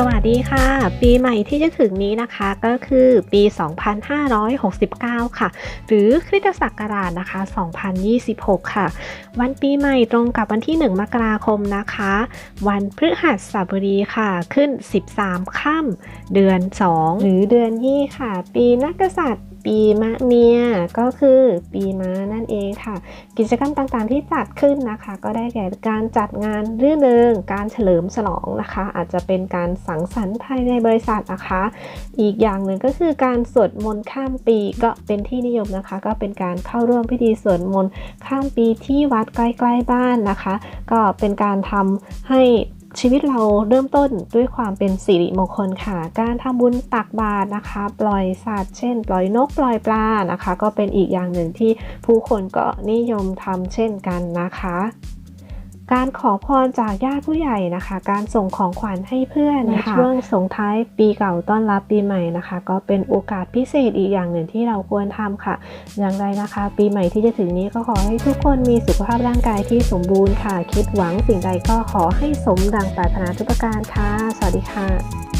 สวัสดีค่ะ ปีใหม่ที่จะถึงนี้นะคะก็คือปี 2569 ค่ะ หรือคริสตศักราชนะคะ 2026 ค่ะ วันปีใหม่ตรงกับวันที่ 1 มกราคมนะคะ วันพฤหัสบดีค่ะ ขึ้น 13 ค่ำเดือน 2 หรือเดือนยี่ค่ะ ปีนักษัตริย์ ปีมะเมียก็คือปีม้านั่นเอง ค่ะ กิจกรรมต่างๆที่จัดขึ้นนะคะ ก็ได้แก่การจัดงานรื่นเริงการเฉลิมฉลองนะคะ อาจจะเป็นการสังสรรค์ภายในบริษัทนะคะ อีกอย่างหนึ่งก็คือการสวดมนต์ข้ามปีก็เป็นที่นิยมนะคะ ก็เป็นการเข้าร่วมพิธีสวดมนต์ข้ามปีที่วัดใกล้ๆบ้านนะคะ ก็เป็นการทำให้ ชีวิตเราเริ่มต้นด้วยความเป็นสิริมงคลค่ะ การทำบุญตักบาตรนะคะ ปล่อยสัตว์เช่น ปล่อยนกปล่อยปลานะคะ ก็เป็นอีกอย่างหนึ่งที่ผู้คนก็นิยมทำเช่นกันนะคะ การขอพรจากญาติผู้ใหญ่นะคะ การส่งของขวัญให้เพื่อนในช่วงส่งท้ายปีเก่าต้อนรับปีใหม่นะคะ ก็เป็นโอกาสพิเศษอีกอย่างหนึ่งที่เราควรทำค่ะ อย่างไรนะคะ ปีใหม่ที่จะถึงนี้ก็ขอให้ทุกคนมีสุขภาพร่างกายที่สมบูรณ์ค่ะ คิดหวังสิ่งใดก็ขอให้สมดังปรารถนาทุกประการค่ะ สวัสดีค่ะ